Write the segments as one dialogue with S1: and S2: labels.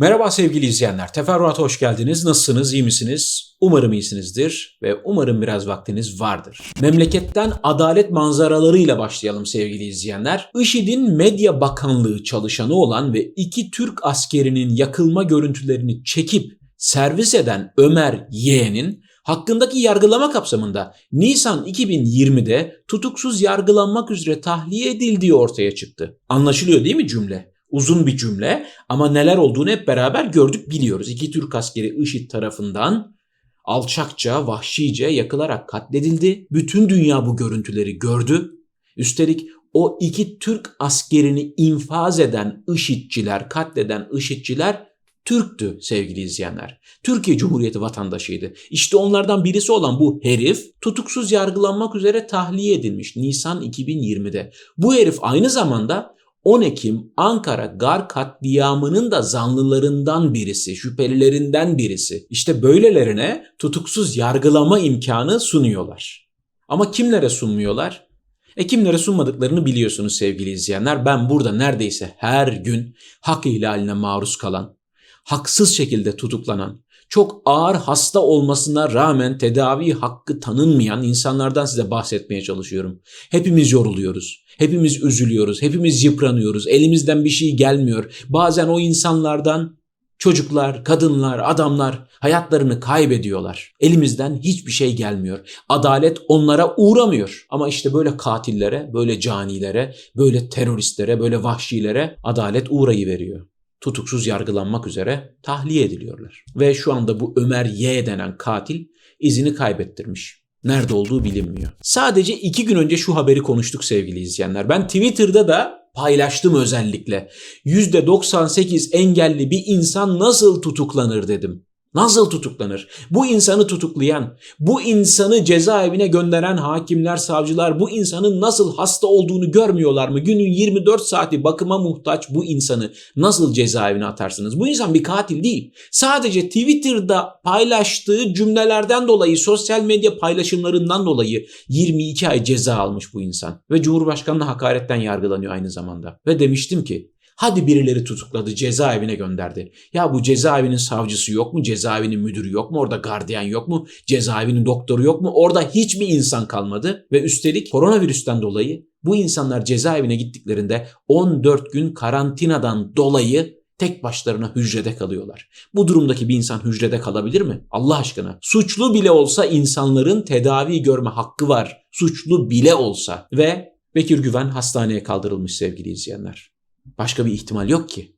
S1: Merhaba sevgili izleyenler. Teferruat'a hoş geldiniz. Nasılsınız? İyi misiniz? Umarım iyisinizdir ve umarım biraz vaktiniz vardır. Memleketten adalet manzaralarıyla başlayalım sevgili izleyenler. IŞİD'in Medya Bakanlığı çalışanı olan ve iki Türk askerinin yakılma görüntülerini çekip servis eden Ömer Y'nin hakkındaki yargılama kapsamında Nisan 2020'de tutuksuz yargılanmak üzere tahliye edildiği ortaya çıktı. Anlaşılıyor değil mi cümle? Uzun bir cümle ama neler olduğunu hep beraber gördük biliyoruz. İki Türk askeri IŞİD tarafından alçakça, vahşice yakılarak katledildi. Bütün dünya bu görüntüleri gördü. Üstelik o iki Türk askerini infaz eden IŞİD'ciler, katleden IŞİD'ciler Türktü sevgili izleyenler. Türkiye Cumhuriyeti vatandaşıydı. İşte onlardan birisi olan bu herif tutuksuz yargılanmak üzere tahliye edilmiş Nisan 2020'de. Bu herif aynı zamanda 10 Ekim Ankara Gar katliamının da zanlılarından birisi, şüphelilerinden birisi. İşte böylelerine tutuksuz yargılama imkanı sunuyorlar. Ama kimlere sunmuyorlar? E kimlere sunmadıklarını biliyorsunuz sevgili izleyenler. Ben burada neredeyse her gün hak ihlaline maruz kalan, haksız şekilde tutuklanan, çok ağır hasta olmasına rağmen tedavi hakkı tanınmayan insanlardan size bahsetmeye çalışıyorum. Hepimiz yoruluyoruz. Hepimiz üzülüyoruz. Hepimiz yıpranıyoruz. Elimizden bir şey gelmiyor. Bazen o insanlardan çocuklar, kadınlar, adamlar hayatlarını kaybediyorlar. Elimizden hiçbir şey gelmiyor. Adalet onlara uğramıyor. Ama işte böyle katillere, böyle canilere, böyle teröristlere, böyle vahşilere adalet uğrayı veriyor tutuksuz yargılanmak üzere tahliye ediliyorlar. Ve şu anda bu Ömer Y denen katil izini kaybettirmiş. Nerede olduğu bilinmiyor. Sadece iki gün önce şu haberi konuştuk sevgili izleyenler. Ben Twitter'da da paylaştım özellikle. %98 engelli bir insan nasıl tutuklanır dedim. Nasıl tutuklanır? Bu insanı tutuklayan, bu insanı cezaevine gönderen hakimler, savcılar bu insanın nasıl hasta olduğunu görmüyorlar mı? Günün 24 saati bakıma muhtaç bu insanı nasıl cezaevine atarsınız? Bu insan bir katil değil. Sadece Twitter'da paylaştığı cümlelerden dolayı, sosyal medya paylaşımlarından dolayı 22 ay ceza almış bu insan. Ve Cumhurbaşkanı'na hakaretten yargılanıyor aynı zamanda. Ve demiştim ki Hadi birileri tutukladı, cezaevine gönderdi. Ya bu cezaevinin savcısı yok mu? Cezaevinin müdürü yok mu? Orada gardiyan yok mu? Cezaevinin doktoru yok mu? Orada hiç mi insan kalmadı? Ve üstelik koronavirüsten dolayı bu insanlar cezaevine gittiklerinde 14 gün karantinadan dolayı tek başlarına hücrede kalıyorlar. Bu durumdaki bir insan hücrede kalabilir mi? Allah aşkına. Suçlu bile olsa insanların tedavi görme hakkı var. Suçlu bile olsa. Ve Bekir Güven hastaneye kaldırılmış sevgili izleyenler. Başka bir ihtimal yok ki.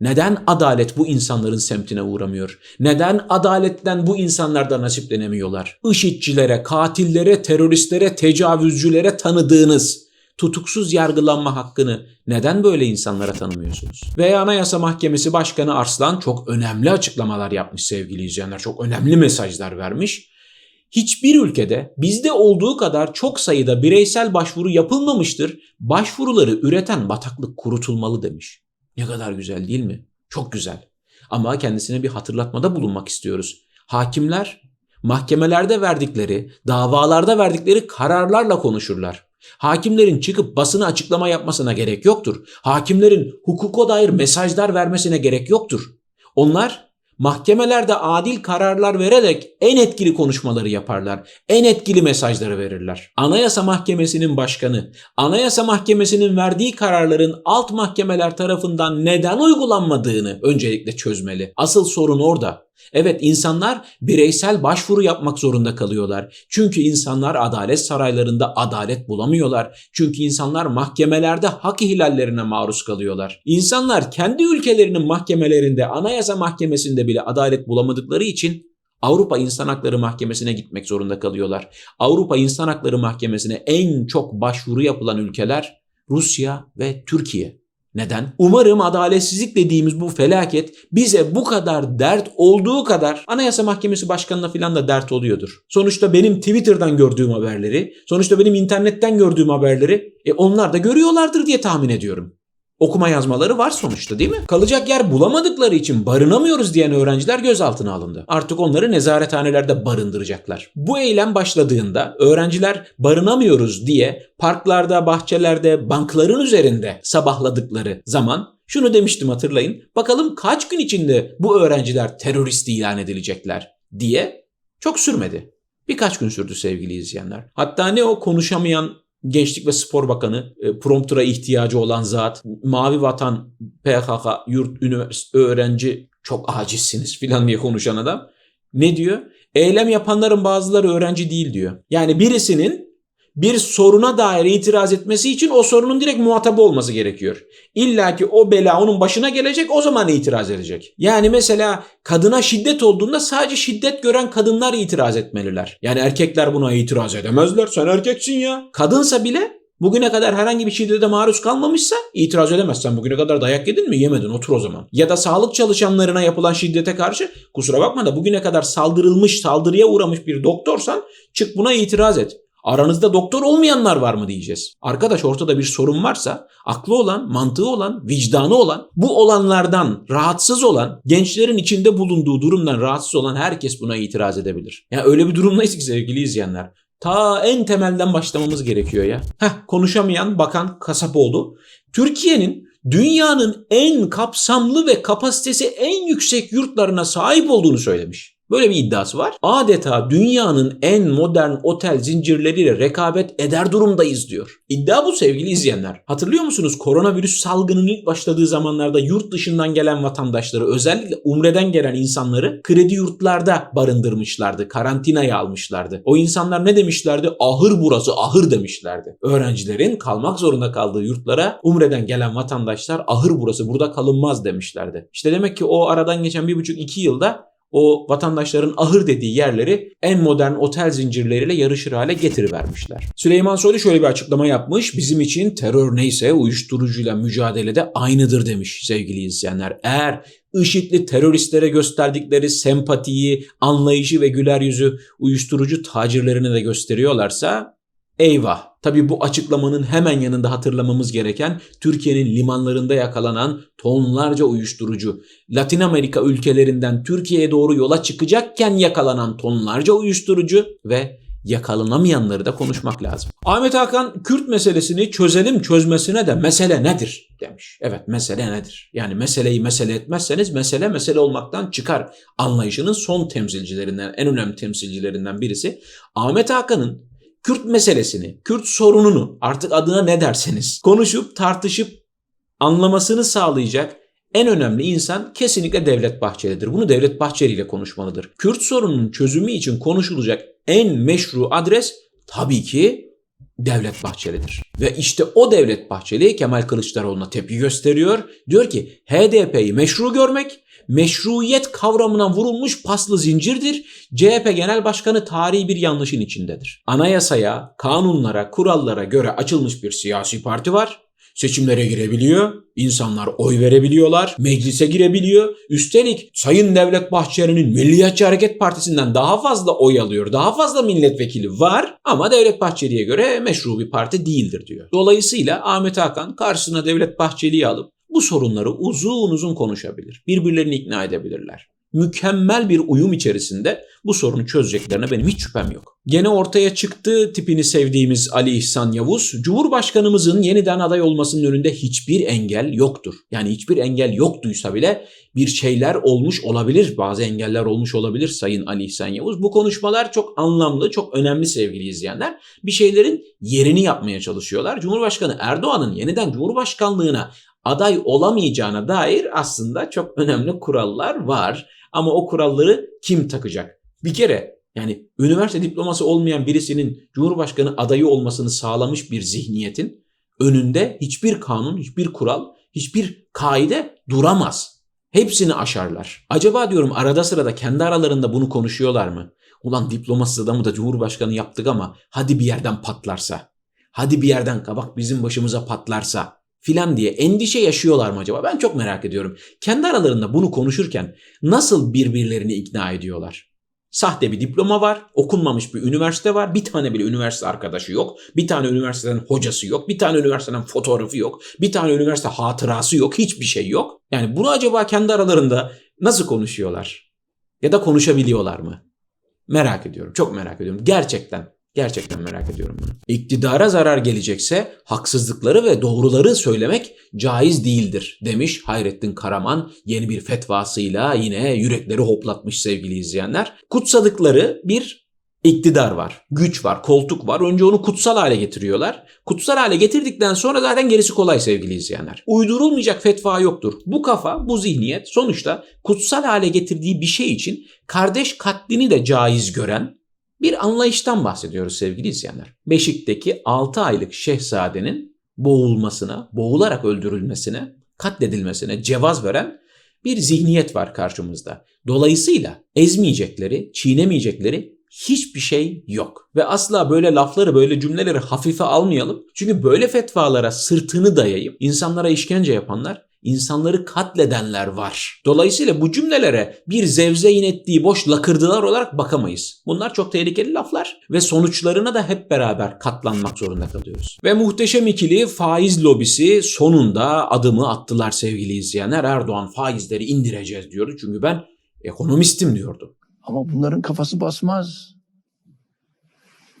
S1: Neden adalet bu insanların semtine uğramıyor? Neden adaletten bu insanlardan nasiplenemiyorlar? IŞİD'cilere, katillere, teröristlere, tecavüzcülere tanıdığınız tutuksuz yargılanma hakkını neden böyle insanlara tanımıyorsunuz? Ve Anayasa Mahkemesi Başkanı Arslan çok önemli açıklamalar yapmış sevgili izleyenler. Çok önemli mesajlar vermiş. Hiçbir ülkede bizde olduğu kadar çok sayıda bireysel başvuru yapılmamıştır. Başvuruları üreten bataklık kurutulmalı demiş. Ne kadar güzel değil mi? Çok güzel. Ama kendisine bir hatırlatmada bulunmak istiyoruz. Hakimler mahkemelerde verdikleri, davalarda verdikleri kararlarla konuşurlar. Hakimlerin çıkıp basına açıklama yapmasına gerek yoktur. Hakimlerin hukuka dair mesajlar vermesine gerek yoktur. Onlar mahkemelerde adil kararlar vererek en etkili konuşmaları yaparlar. En etkili mesajları verirler. Anayasa Mahkemesi'nin başkanı, Anayasa Mahkemesi'nin verdiği kararların alt mahkemeler tarafından neden uygulanmadığını öncelikle çözmeli. Asıl sorun orada. Evet insanlar bireysel başvuru yapmak zorunda kalıyorlar. Çünkü insanlar adalet saraylarında adalet bulamıyorlar. Çünkü insanlar mahkemelerde hak ihlallerine maruz kalıyorlar. İnsanlar kendi ülkelerinin mahkemelerinde, anayasa mahkemesinde bile adalet bulamadıkları için Avrupa İnsan Hakları Mahkemesi'ne gitmek zorunda kalıyorlar. Avrupa İnsan Hakları Mahkemesi'ne en çok başvuru yapılan ülkeler Rusya ve Türkiye. Neden? Umarım adaletsizlik dediğimiz bu felaket bize bu kadar dert olduğu kadar Anayasa Mahkemesi Başkanı'na filan da dert oluyordur. Sonuçta benim Twitter'dan gördüğüm haberleri, sonuçta benim internetten gördüğüm haberleri e onlar da görüyorlardır diye tahmin ediyorum. Okuma yazmaları var sonuçta değil mi? Kalacak yer bulamadıkları için barınamıyoruz diyen öğrenciler gözaltına alındı. Artık onları nezarethanelerde barındıracaklar. Bu eylem başladığında öğrenciler barınamıyoruz diye parklarda, bahçelerde, bankların üzerinde sabahladıkları zaman şunu demiştim hatırlayın. Bakalım kaç gün içinde bu öğrenciler terörist ilan edilecekler diye çok sürmedi. Birkaç gün sürdü sevgili izleyenler. Hatta ne o konuşamayan Gençlik ve Spor Bakanı, e, promptura ihtiyacı olan zat, Mavi Vatan, PKK, yurt, üniversite, öğrenci çok acizsiniz filan diye konuşan adam. Ne diyor? Eylem yapanların bazıları öğrenci değil diyor. Yani birisinin bir soruna dair itiraz etmesi için o sorunun direkt muhatabı olması gerekiyor. İlla ki o bela onun başına gelecek o zaman itiraz edecek. Yani mesela kadına şiddet olduğunda sadece şiddet gören kadınlar itiraz etmeliler. Yani erkekler buna itiraz edemezler. Sen erkeksin ya. Kadınsa bile Bugüne kadar herhangi bir şiddete maruz kalmamışsa itiraz edemezsen bugüne kadar dayak yedin mi yemedin otur o zaman. Ya da sağlık çalışanlarına yapılan şiddete karşı kusura bakma da bugüne kadar saldırılmış saldırıya uğramış bir doktorsan çık buna itiraz et. Aranızda doktor olmayanlar var mı diyeceğiz. Arkadaş ortada bir sorun varsa aklı olan, mantığı olan, vicdanı olan, bu olanlardan rahatsız olan, gençlerin içinde bulunduğu durumdan rahatsız olan herkes buna itiraz edebilir. Ya yani öyle bir durumdayız ki sevgili izleyenler. Ta en temelden başlamamız gerekiyor ya. Heh konuşamayan bakan kasap oldu. Türkiye'nin dünyanın en kapsamlı ve kapasitesi en yüksek yurtlarına sahip olduğunu söylemiş. Böyle bir iddiası var. Adeta dünyanın en modern otel zincirleriyle rekabet eder durumdayız diyor. İddia bu sevgili izleyenler. Hatırlıyor musunuz koronavirüs salgının ilk başladığı zamanlarda yurt dışından gelen vatandaşları özellikle umreden gelen insanları kredi yurtlarda barındırmışlardı. Karantinaya almışlardı. O insanlar ne demişlerdi? Ahır burası ahır demişlerdi. Öğrencilerin kalmak zorunda kaldığı yurtlara umreden gelen vatandaşlar ahır burası burada kalınmaz demişlerdi. İşte demek ki o aradan geçen bir buçuk iki yılda o vatandaşların ahır dediği yerleri en modern otel zincirleriyle yarışır hale getirivermişler. Süleyman Soylu şöyle bir açıklama yapmış. Bizim için terör neyse uyuşturucuyla mücadelede aynıdır demiş sevgili izleyenler. Eğer IŞİD'li teröristlere gösterdikleri sempatiyi, anlayışı ve güler yüzü uyuşturucu tacirlerine de gösteriyorlarsa eyvah Tabi bu açıklamanın hemen yanında hatırlamamız gereken Türkiye'nin limanlarında yakalanan tonlarca uyuşturucu, Latin Amerika ülkelerinden Türkiye'ye doğru yola çıkacakken yakalanan tonlarca uyuşturucu ve yakalanamayanları da konuşmak lazım. Ahmet Hakan Kürt meselesini çözelim çözmesine de mesele nedir demiş. Evet mesele nedir? Yani meseleyi mesele etmezseniz mesele mesele olmaktan çıkar anlayışının son temsilcilerinden en önemli temsilcilerinden birisi. Ahmet Hakan'ın Kürt meselesini, Kürt sorununu artık adına ne derseniz konuşup tartışıp anlamasını sağlayacak en önemli insan kesinlikle Devlet Bahçeli'dir. Bunu Devlet Bahçeli ile konuşmalıdır. Kürt sorununun çözümü için konuşulacak en meşru adres tabii ki Devlet Bahçeli'dir. Ve işte o Devlet Bahçeli Kemal Kılıçdaroğlu'na tepki gösteriyor. Diyor ki HDP'yi meşru görmek meşruiyet kavramına vurulmuş paslı zincirdir. CHP Genel Başkanı tarihi bir yanlışın içindedir. Anayasaya, kanunlara, kurallara göre açılmış bir siyasi parti var. Seçimlere girebiliyor, insanlar oy verebiliyorlar, meclise girebiliyor. Üstelik Sayın Devlet Bahçeli'nin Milliyetçi Hareket Partisi'nden daha fazla oy alıyor, daha fazla milletvekili var ama Devlet Bahçeli'ye göre meşru bir parti değildir diyor. Dolayısıyla Ahmet Hakan karşısına Devlet Bahçeli'yi alıp bu sorunları uzun uzun konuşabilir. Birbirlerini ikna edebilirler. Mükemmel bir uyum içerisinde bu sorunu çözeceklerine benim hiç şüphem yok. Gene ortaya çıktı tipini sevdiğimiz Ali İhsan Yavuz, Cumhurbaşkanımızın yeniden aday olmasının önünde hiçbir engel yoktur. Yani hiçbir engel yoktuysa bile bir şeyler olmuş olabilir, bazı engeller olmuş olabilir Sayın Ali İhsan Yavuz. Bu konuşmalar çok anlamlı, çok önemli sevgili izleyenler. Bir şeylerin yerini yapmaya çalışıyorlar. Cumhurbaşkanı Erdoğan'ın yeniden Cumhurbaşkanlığına aday olamayacağına dair aslında çok önemli kurallar var. Ama o kuralları kim takacak? Bir kere yani üniversite diploması olmayan birisinin Cumhurbaşkanı adayı olmasını sağlamış bir zihniyetin önünde hiçbir kanun, hiçbir kural, hiçbir kaide duramaz. Hepsini aşarlar. Acaba diyorum arada sırada kendi aralarında bunu konuşuyorlar mı? Ulan diplomasız adamı da Cumhurbaşkanı yaptık ama hadi bir yerden patlarsa. Hadi bir yerden kabak bizim başımıza patlarsa filan diye endişe yaşıyorlar mı acaba? Ben çok merak ediyorum. Kendi aralarında bunu konuşurken nasıl birbirlerini ikna ediyorlar? Sahte bir diploma var, okunmamış bir üniversite var, bir tane bile üniversite arkadaşı yok, bir tane üniversiteden hocası yok, bir tane üniversiteden fotoğrafı yok, bir tane üniversite hatırası yok, hiçbir şey yok. Yani bunu acaba kendi aralarında nasıl konuşuyorlar? Ya da konuşabiliyorlar mı? Merak ediyorum, çok merak ediyorum. Gerçekten, gerçekten merak ediyorum bunu. İktidara zarar gelecekse haksızlıkları ve doğruları söylemek caiz değildir demiş Hayrettin Karaman yeni bir fetvasıyla yine yürekleri hoplatmış sevgili izleyenler. Kutsadıkları bir iktidar var, güç var, koltuk var. Önce onu kutsal hale getiriyorlar. Kutsal hale getirdikten sonra zaten gerisi kolay sevgili izleyenler. Uydurulmayacak fetva yoktur. Bu kafa, bu zihniyet sonuçta kutsal hale getirdiği bir şey için kardeş katlini de caiz gören bir anlayıştan bahsediyoruz sevgili izleyenler. Beşik'teki 6 aylık şehzadenin boğulmasına, boğularak öldürülmesine, katledilmesine cevaz veren bir zihniyet var karşımızda. Dolayısıyla ezmeyecekleri, çiğnemeyecekleri hiçbir şey yok. Ve asla böyle lafları, böyle cümleleri hafife almayalım. Çünkü böyle fetvalara sırtını dayayıp insanlara işkence yapanlar insanları katledenler var. Dolayısıyla bu cümlelere bir zevzeyin ettiği boş lakırdılar olarak bakamayız. Bunlar çok tehlikeli laflar ve sonuçlarına da hep beraber katlanmak zorunda kalıyoruz. Ve muhteşem ikili faiz lobisi sonunda adımı attılar sevgili izleyenler. Erdoğan faizleri indireceğiz diyordu çünkü ben ekonomistim diyordu.
S2: Ama bunların kafası basmaz.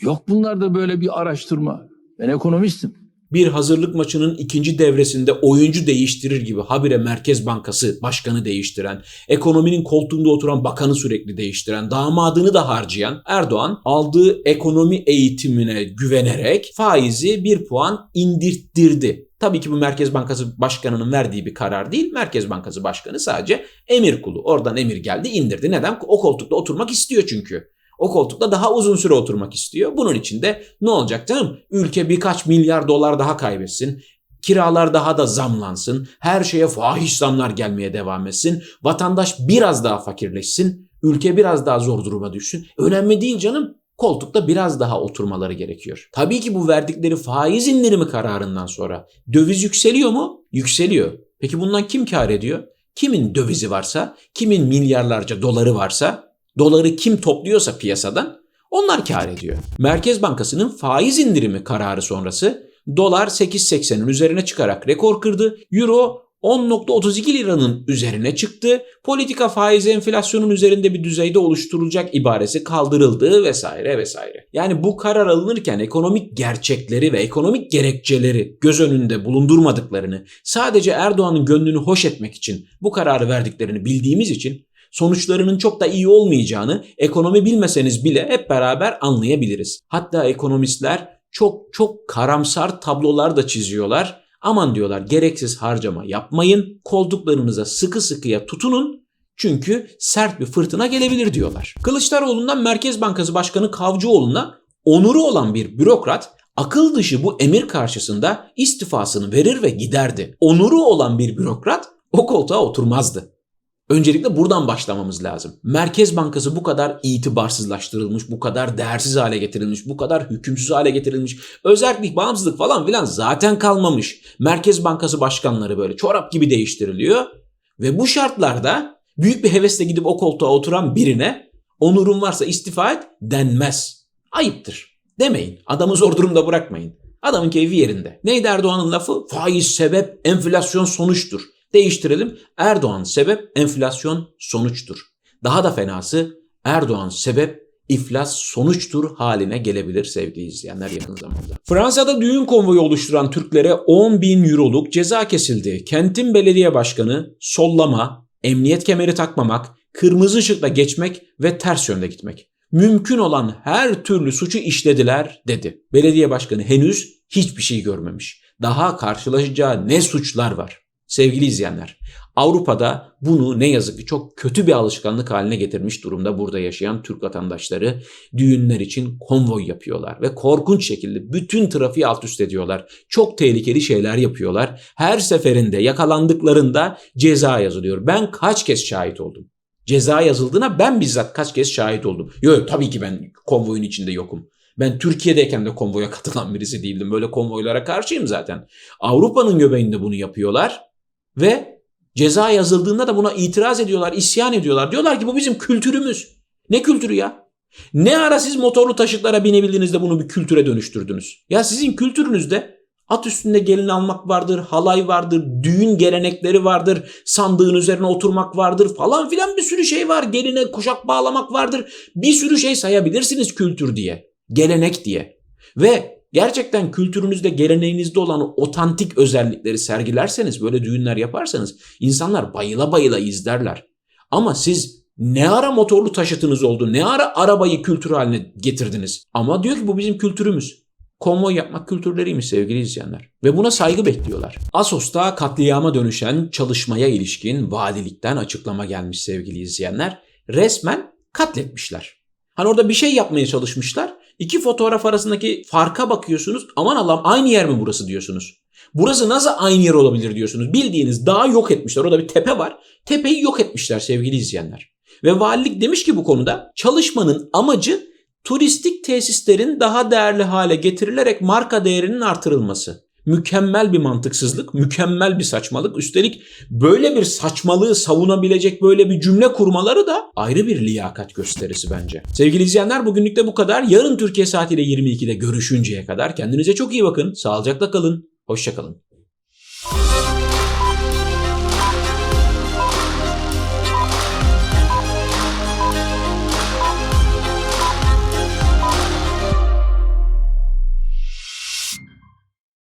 S2: Yok bunlarda böyle bir araştırma. Ben ekonomistim.
S1: Bir hazırlık maçının ikinci devresinde oyuncu değiştirir gibi habire Merkez Bankası başkanı değiştiren, ekonominin koltuğunda oturan bakanı sürekli değiştiren, damadını da harcayan Erdoğan aldığı ekonomi eğitimine güvenerek faizi bir puan indirttirdi. Tabii ki bu Merkez Bankası Başkanı'nın verdiği bir karar değil. Merkez Bankası Başkanı sadece emir kulu. Oradan emir geldi indirdi. Neden? O koltukta oturmak istiyor çünkü. O koltukta daha uzun süre oturmak istiyor. Bunun için de ne olacak canım? Ülke birkaç milyar dolar daha kaybetsin. Kiralar daha da zamlansın. Her şeye fahiş zamlar gelmeye devam etsin. Vatandaş biraz daha fakirleşsin. Ülke biraz daha zor duruma düşsün. Önemli değil canım. Koltukta biraz daha oturmaları gerekiyor. Tabii ki bu verdikleri faiz indirimi kararından sonra döviz yükseliyor mu? Yükseliyor. Peki bundan kim kar ediyor? Kimin dövizi varsa, kimin milyarlarca doları varsa Doları kim topluyorsa piyasadan onlar kar ediyor. Merkez Bankası'nın faiz indirimi kararı sonrası dolar 8.80'in üzerine çıkarak rekor kırdı. Euro 10.32 liranın üzerine çıktı. Politika faiz enflasyonun üzerinde bir düzeyde oluşturulacak ibaresi kaldırıldı vesaire vesaire. Yani bu karar alınırken ekonomik gerçekleri ve ekonomik gerekçeleri göz önünde bulundurmadıklarını, sadece Erdoğan'ın gönlünü hoş etmek için bu kararı verdiklerini bildiğimiz için sonuçlarının çok da iyi olmayacağını ekonomi bilmeseniz bile hep beraber anlayabiliriz. Hatta ekonomistler çok çok karamsar tablolar da çiziyorlar. Aman diyorlar gereksiz harcama yapmayın. Koltuklarınıza sıkı sıkıya tutunun. Çünkü sert bir fırtına gelebilir diyorlar. Kılıçdaroğlu'ndan Merkez Bankası Başkanı Kavcıoğlu'na onuru olan bir bürokrat akıl dışı bu emir karşısında istifasını verir ve giderdi. Onuru olan bir bürokrat o koltuğa oturmazdı. Öncelikle buradan başlamamız lazım. Merkez Bankası bu kadar itibarsızlaştırılmış, bu kadar değersiz hale getirilmiş, bu kadar hükümsüz hale getirilmiş. Özellik, bağımsızlık falan filan zaten kalmamış. Merkez Bankası başkanları böyle çorap gibi değiştiriliyor. Ve bu şartlarda büyük bir hevesle gidip o koltuğa oturan birine onurun varsa istifa et denmez. Ayıptır. Demeyin. Adamı zor durumda bırakmayın. Adamın keyfi yerinde. Neydi Erdoğan'ın lafı? Faiz sebep, enflasyon sonuçtur. Değiştirelim. Erdoğan sebep, enflasyon sonuçtur. Daha da fenası Erdoğan sebep, iflas sonuçtur haline gelebilir sevgili izleyenler yakın zamanda. Fransa'da düğün konvoyu oluşturan Türklere 10 bin euroluk ceza kesildi. Kentin belediye başkanı sollama, emniyet kemeri takmamak, kırmızı ışıkla geçmek ve ters yönde gitmek. Mümkün olan her türlü suçu işlediler dedi. Belediye başkanı henüz hiçbir şey görmemiş. Daha karşılaşacağı ne suçlar var? Sevgili izleyenler, Avrupa'da bunu ne yazık ki çok kötü bir alışkanlık haline getirmiş durumda burada yaşayan Türk vatandaşları düğünler için konvoy yapıyorlar ve korkunç şekilde bütün trafiği alt üst ediyorlar. Çok tehlikeli şeyler yapıyorlar. Her seferinde yakalandıklarında ceza yazılıyor. Ben kaç kez şahit oldum. Ceza yazıldığına ben bizzat kaç kez şahit oldum. Yok tabii ki ben konvoyun içinde yokum. Ben Türkiye'deyken de konvoya katılan birisi değildim. Böyle konvoylara karşıyım zaten. Avrupa'nın göbeğinde bunu yapıyorlar. Ve ceza yazıldığında da buna itiraz ediyorlar, isyan ediyorlar. Diyorlar ki bu bizim kültürümüz. Ne kültürü ya? Ne ara siz motorlu taşıtlara binebildiniz de bunu bir kültüre dönüştürdünüz? Ya sizin kültürünüzde at üstünde gelin almak vardır, halay vardır, düğün gelenekleri vardır, sandığın üzerine oturmak vardır falan filan bir sürü şey var. Geline kuşak bağlamak vardır. Bir sürü şey sayabilirsiniz kültür diye, gelenek diye. Ve gerçekten kültürünüzde, geleneğinizde olan otantik özellikleri sergilerseniz, böyle düğünler yaparsanız insanlar bayıla bayıla izlerler. Ama siz ne ara motorlu taşıtınız oldu, ne ara arabayı kültür haline getirdiniz. Ama diyor ki bu bizim kültürümüz. Konvoy yapmak kültürleriymiş sevgili izleyenler. Ve buna saygı bekliyorlar. Asos'ta katliama dönüşen çalışmaya ilişkin valilikten açıklama gelmiş sevgili izleyenler. Resmen katletmişler. Hani orada bir şey yapmaya çalışmışlar. İki fotoğraf arasındaki farka bakıyorsunuz. Aman Allah'ım aynı yer mi burası diyorsunuz. Burası nasıl aynı yer olabilir diyorsunuz. Bildiğiniz dağı yok etmişler. Orada bir tepe var. Tepeyi yok etmişler sevgili izleyenler. Ve valilik demiş ki bu konuda çalışmanın amacı turistik tesislerin daha değerli hale getirilerek marka değerinin artırılması. Mükemmel bir mantıksızlık, mükemmel bir saçmalık. Üstelik böyle bir saçmalığı savunabilecek böyle bir cümle kurmaları da ayrı bir liyakat gösterisi bence. Sevgili izleyenler bugünlük de bu kadar. Yarın Türkiye saatiyle 22'de görüşünceye kadar kendinize çok iyi bakın. Sağlıcakla kalın. Hoşçakalın.